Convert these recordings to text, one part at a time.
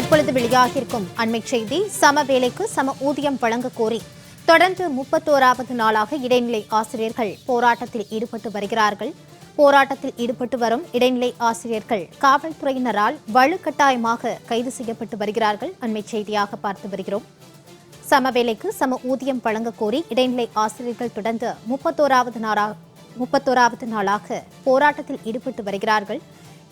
தற்பொழுது வெளியாகியிருக்கும் அண்மை செய்தி சம வேலைக்கு சம ஊதியம் வழங்க கோரி தொடர்ந்து முப்பத்தோராவது நாளாக இடைநிலை ஆசிரியர்கள் போராட்டத்தில் ஈடுபட்டு வருகிறார்கள். போராட்டத்தில் ஈடுபட்டு வரும் இடைநிலை ஆசிரியர்கள் காவல்துறையினரால் வலுக்கட்டாயமாக கைது செய்யப்பட்டு வருகிறார்கள். அண்மை செய்தியாக பார்த்து வருகிறோம். சமவேலைக்கு சம ஊதியம் வழங்க கோரி இடைநிலை ஆசிரியர்கள் தொடர்ந்து முப்பத்தோராவது நாளாக முப்பத்தோராவது நாளாக போராட்டத்தில் ஈடுபட்டு வருகிறார்கள்.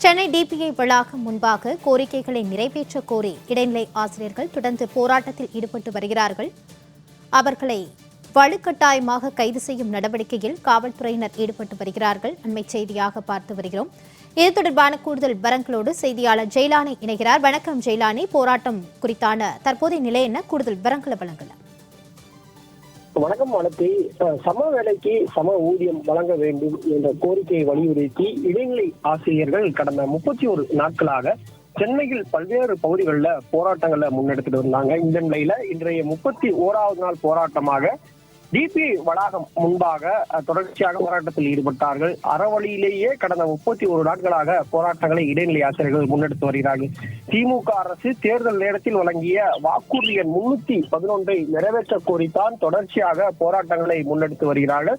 சென்னை டிபிஐ வளாகம் முன்பாக கோரிக்கைகளை நிறைவேற்ற கோரி இடைநிலை ஆசிரியர்கள் தொடர்ந்து போராட்டத்தில் ஈடுபட்டு வருகிறார்கள். அவர்களை வலுக்கட்டாயமாக கைது செய்யும் நடவடிக்கையில் காவல்துறையினர் ஈடுபட்டு வருகிறார்கள். அண்மை செய்தியாக பார்த்து வருகிறோம். இது தொடர்பான கூடுதல் விவரங்களோடு செய்தியாளர் ஜெயலானி இணைகிறார். வணக்கம் ஜெயலானி. போராட்டம் குறித்தான தற்போதைய நிலை என்ன? கூடுதல் விவரங்களை வழங்கலாம். வணக்கம் வளர்த்தி சம வேலைக்கு சம ஊதியம் வழங்க வேண்டும் என்ற கோரிக்கையை வலியுறுத்தி இடைநிலை ஆசிரியர்கள் கடந்த முப்பத்தி ஒரு நாட்களாக சென்னையில் பல்வேறு பகுதிகளில் போராட்டங்களை முன்னெடுத்துட்டு வந்தாங்க. இந்த நிலையில இன்றைய முப்பத்தி ஓராவது நாள் போராட்டமாக டிபி வளாகம் முன்பாக தொடர்ச்சியாக போராட்டத்தில் ஈடுபட்டார்கள். அறவழியிலேயே கடந்த முப்பத்தி ஒரு நாட்களாக போராட்டங்களை இடைநிலை ஆசிரியர்கள் முன்னெடுத்து வருகிறார்கள். திமுக அரசு தேர்தல் நேரத்தில் வழங்கிய வாக்குறுதி எண் முன்னூத்தி பதினொன்றை நிறைவேற்ற கோரித்தான் தொடர்ச்சியாக போராட்டங்களை முன்னெடுத்து வருகிறார்கள்.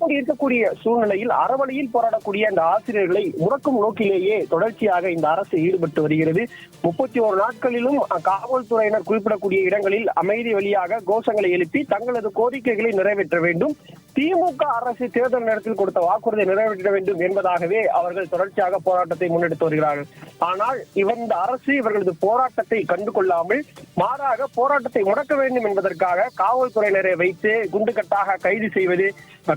அப்படி இருக்கக்கூடிய சூழ்நிலையில் அறவழியில் போராடக்கூடிய அந்த ஆசிரியர்களை முடக்கும் நோக்கிலேயே தொடர்ச்சியாக இந்த அரசு ஈடுபட்டு வருகிறது. முப்பத்தி ஒரு நாட்களிலும் காவல்துறையினர் குறிப்பிடக்கூடிய இடங்களில் அமைதி வழியாக கோஷங்களை எழுப்பி தங்களது கோரிக்கைகளை நிறைவேற்ற வேண்டும். திமுக அரசு தேர்தல் நேரத்தில் கொடுத்த வாக்குறுதியை நிறைவேற்ற வேண்டும் என்பதாகவே அவர்கள் தொடர்ச்சியாக போராட்டத்தை முன்னெடுத்து வருகிறார்கள். ஆனால் இவர் இந்த அரசு இவர்களது போராட்டத்தை கண்டு கொள்ளாமல் மாறாக போராட்டத்தை முடக்க வேண்டும் என்பதற்காக காவல்துறையினரை வைத்து குண்டுகட்டாக கைது செய்வது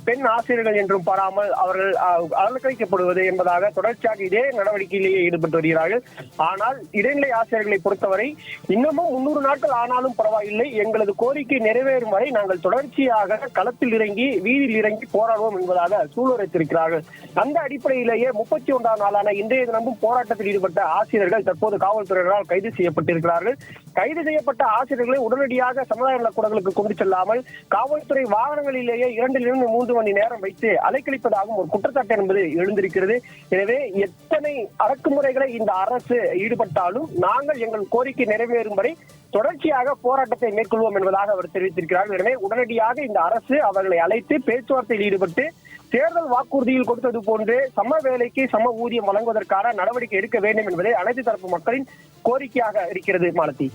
பெண் ஆசிரியர்கள் என்றும் பாராமல் அவர்கள் அலங்கரிக்கப்படுவது என்பதாக தொடர்ச்சியாக இதே நடவடிக்கையிலேயே ஈடுபட்டு வருகிறார்கள். ஆனால் இடைநிலை ஆசிரியர்களை பொறுத்தவரை இன்னமும் முன்னூறு நாட்கள் ஆனாலும் பரவாயில்லை. எங்களது கோரிக்கை நிறைவேறும் வரை நாங்கள் தொடர்ச்சியாக களத்தில் இறங்கி வீதியில் இறங்கி போராடுவோம் என்பதாக சூளுரைத்திருக்கிறார்கள். அந்த அடிப்படையிலேயே முப்பத்தி ஒன்றாம் நாளான இன்றைய தினமும் போராட்டத்தில் ஈடுபட்ட ஆசிரியர்கள் தற்போது காவல்துறையினரால் கைது செய்யப்பட்டிருக்கிறார்கள். கைது கண்டறியப்பட்ட ஆசிரியர்களை உடனடியாக சமுதாய நலக்கூடங்களுக்கு கொண்டு செல்லாமல் காவல்துறை வாகனங்களிலேயே இரண்டிலிருந்து மூன்று மணி நேரம் வைத்து அலைக்கழிப்பதாகவும் ஒரு குற்றச்சாட்டு என்பது எழுந்திருக்கிறது. எனவே எத்தனை அடக்குமுறைகளை இந்த அரசு ஈடுபட்டாலும் நாங்கள் எங்கள் கோரிக்கை நிறைவேறும் வரை தொடர்ச்சியாக போராட்டத்தை மேற்கொள்வோம் என்பதாக அவர் தெரிவித்திருக்கிறார். எனவே உடனடியாக இந்த அரசு அவர்களை அழைத்து பேச்சுவார்த்தையில் ஈடுபட்டு தேர்தல் வாக்குறுதியில் கொடுத்தது போன்று சம வேலைக்கு சம ஊதியம் வழங்குவதற்கான நடவடிக்கை எடுக்க வேண்டும் என்பதே அனைத்து தரப்பு மக்களின் கோரிக்கையாக இருக்கிறது மாலத்தி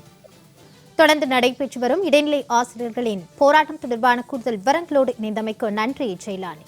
தொடர்ந்து நடைபெற்று வரும் இடைநிலை ஆசிரியர்களின் போராட்டம் தொடர்பான கூடுதல் விவரங்களோடு இணைந்தமைக்கு நன்றி ஜெயலானி.